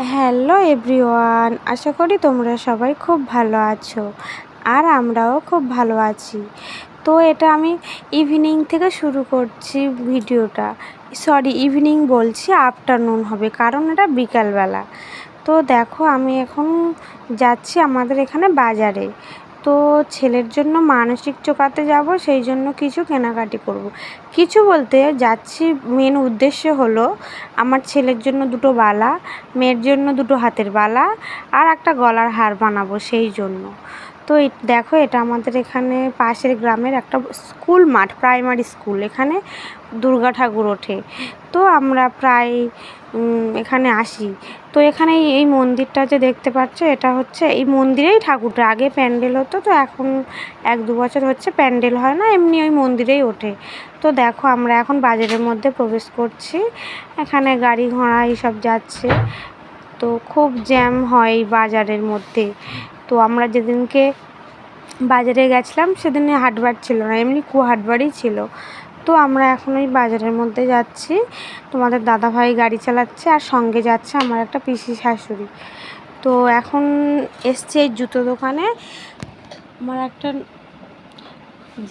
Hello everyone আশা করি তোমরা সবাই খুব ভালো আছো আর আমরাও খুব ভালো আছি। তো এটা আমি ইভিনিং থেকে শুরু করছি ভিডিওটা। সরি ইভিনিং বলছি আফটারনুন হবে, কারণ এটা বিকালবেলা। তো দেখো, আমি এখন যাচ্ছি আমাদের এখানে বাজারে। তো ছেলের জন্য মানসিক চোকাতে যাব, সেই জন্য কিছু কেনাকাটি করব। কিছু বলতে যাচ্ছি মেন উদ্দেশ্য হলো আমার ছেলের জন্য দুটো বালা, মেয়ের জন্য দুটো হাতের বালা আর একটা গলার হার বানাবো সেই জন্য তো দেখো এটা আমাদের এখানে পাশের গ্রামের একটা স্কুল মাঠ, প্রাইমারি স্কুল। এখানে দুর্গা ঠাকুর ওঠে। তো আমরা প্রায় এখানে আসি। তো এখানে এই মন্দিরটা যে দেখতে পাচ্ছ, এটা হচ্ছে এই মন্দিরেই ঠাকুরটা। আগে প্যান্ডেল হতো, তো এখন এক দু বছর হচ্ছে প্যান্ডেল হয় না, এমনি ওই মন্দিরেই ওঠে। তো দেখো আমরা এখন বাজারের মধ্যে প্রবেশ করছি। এখানে গাড়ি ঘোড়া এইসব যাচ্ছে। তো খুব জ্যাম হয় বাজারের মধ্যে। তো আমরা যেদিনকে বাজারে গেছিলাম, সেদিনে হাটবার ছিল না, এমনি কু হাটবারই ছিল। তো আমরা এখন ওই বাজারের মধ্যে যাচ্ছি। তোমাদের দাদাভাই গাড়ি চালাচ্ছে আর সঙ্গে যাচ্ছে আমার একটা পিসি শাশুড়ি। তো এখন এসছে এই জুতো দোকানে। আমার একটা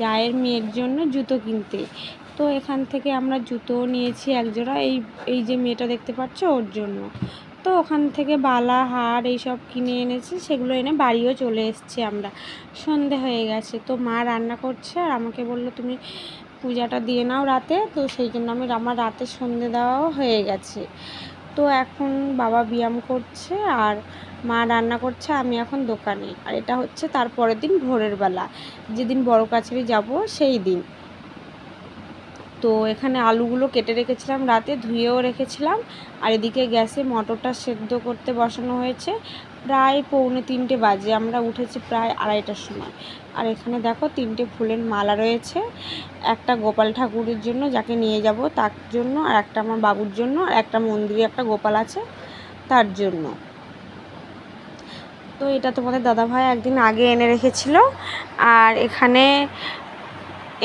জায়ের মেয়ের জন্য জুতো কিনতে। তো এখান থেকে আমরা জুতো নিয়েছি একজোড়া। এই এই যে মেয়েটা দেখতে পাচ্ছ ওর জন্য। তো ওখান থেকে বালা, হার এইসব কিনে এনেছি, সেগুলো এনে বাড়িও চলে এসছি আমরা। সন্ধে হয়ে গেছে, তো মা রান্না করছে আর আমাকে বলল, তুমি পূজাটা দিয়ে নাও রাতে। তো সেই জন্য আমি আমার রাতে সন্ধে দেওয়াও হয়ে গেছে। তো এখন বাবা ব্যায়াম করছে আর মা রান্না করছে, আমি এখন দোকানে। আর এটা হচ্ছে তারপরের দিন ভোরের বেলা। যেদিন বড় কাছারি যাব, সেই দিন। তো এখানে আলুগুলো কেটে রেখেছিলাম রাতে, ধুয়েও রেখেছিলাম। আর এদিকে গ্যাসে মটরটা সেদ্ধ করতে বসানো হয়েছে। প্রায় পৌনে তিনটে বাজে, আমরা উঠেছি প্রায় আড়াইটার সময়। আর এখানে দেখো তিনটে ফুলের মালা রয়েছে। একটা গোপাল ঠাকুরের জন্য, যাকে নিয়ে যাব তার জন্য, আর একটা আমার বাবুর জন্য, আর একটা মন্দিরে একটা গোপাল আছে তার জন্য। তো এটা তোমাদের দাদাভাই একদিন আগে এনে রেখেছিল। আর এখানে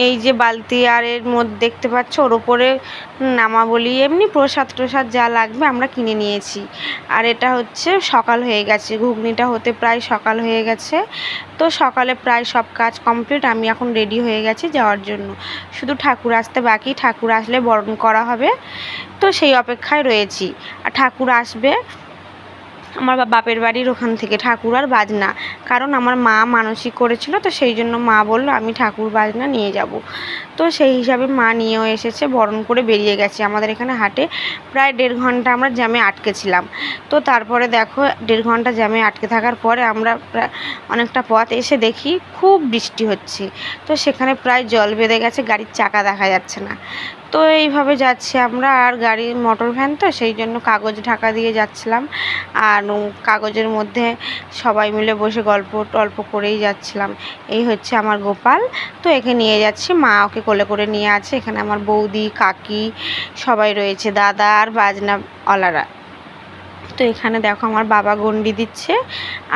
এই যে বালতি আর এর মধ্যে দেখতে পাচ্ছ, ওর ওপরে নামাবলি, এমনি প্রসাদ টসাদ যা লাগবে আমরা কিনে নিয়েছি। আর এটা হচ্ছে সকাল হয়ে গেছে, ঘুগনিটা হতে প্রায় সকাল হয়ে গেছে। তো সকালে প্রায় সব কাজ কমপ্লিট, আমি এখন রেডি হয়ে গেছি যাওয়ার জন্য। শুধু ঠাকুর আসতে বাকি, ঠাকুর আসলে বরণ করা হবে। তো সেই অপেক্ষায় রয়েছি। আর ঠাকুর আসবে আমার বাপের বাড়ির ওখান থেকে ঠাকুর আর বাজনা। কারণ আমার মা মানসিক করেছিল, তো সেই জন্য মা বলল, আমি ঠাকুর বাজনা নিয়ে যাব। তো সেই হিসাবে মা নিয়েও এসেছে, বরণ করে বেরিয়ে গেছে। আমাদের এখানে হাটে প্রায় দেড় ঘণ্টা আমরা জ্যামে আটকেছিলাম তো তারপরে দেখো, দেড় ঘণ্টা জ্যামে আটকে থাকার পরে আমরা অনেকটা পথ এসে দেখি, খুব বৃষ্টি হচ্ছে। তো সেখানে প্রায় জল বেঁধে গেছে, গাড়ির চাকা দেখা যাচ্ছে না। তো এইভাবে যাচ্ছি আমরা। আর গাড়ির মোটর ভ্যান তো, সেই জন্য কাগজ ঢাকা দিয়ে যাচ্ছিলাম। আর কাগজের মধ্যে সবাই মিলে বসে গল্প টল্প করেই যাচ্ছিলাম। এই হচ্ছে আমার গোপাল। তো একে নিয়ে যাচ্ছি। মা ওকে কোলে করে নিয়ে আছে। এখানে আমার বৌদি, কাকি সবাই রয়েছে। দাদা আর বাজনাওয়ালারা তো এখানে দেখো আমার বাবা গন্ডি দিচ্ছে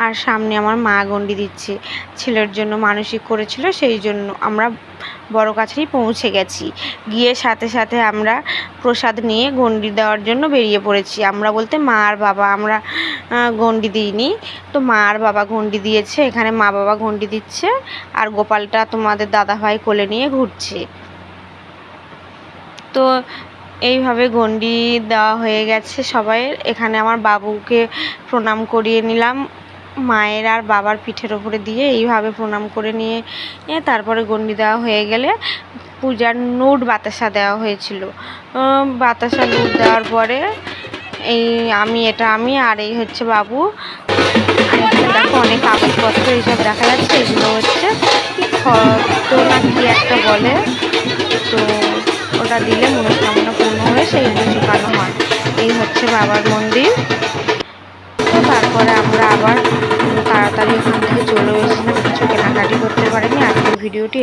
আর সামনে আমার মা গন্ডি দিচ্ছে। ছেলের জন্য মানসিক করেছিল, সেই জন্য আমরা বড় কাছেই পৌঁছে গেছি। গিয়ে সাথে সাথে আমরা প্রসাদ নিয়ে গন্ডি দেওয়ার জন্য বেরিয়ে পড়েছি। আমরা বলতে মা আর বাবা, আমরা গন্ডি দিইনি। তো মা আর বাবা গন্ডি দিয়েছে, এখানে মা বাবা গন্ডি দিচ্ছে আর গোপালটা তোমাদের দাদাভাই কোলে নিয়ে ঘুরছে। তো এইভাবে গন্ডি দেওয়া হয়ে গেছে সবাইয়ের এখানে আমার বাবুকে প্রণাম করিয়ে নিলাম। মায়ের আর বাবার পিঠের ওপরে দিয়ে এইভাবে প্রণাম করে নিয়ে তারপরে গন্ডি দেওয়া হয়ে গেলে পূজার নোট বাতাসা দেওয়া হয়েছিল। বাতাসা নোট দেওয়ার পরে এই আমি, এটা আমি আর এই হচ্ছে বাবু। দেখো অনেক কাগজপত্র এইসব দেখা যাচ্ছে, এগুলো হচ্ছে তো না কি একটা বলে, তো ওটা দিলে মনে মনস্কামনা হয়ে সেইগুলো শুকানো হয়। এই হচ্ছে বাবার মন্দির। তো তারপরে আমরা আবার তাড়াতাড়ি ওখান থেকে চলে এসেছিলাম কিছু কেনাকাটি করতে পারিনি। আজকের ভিডিওটি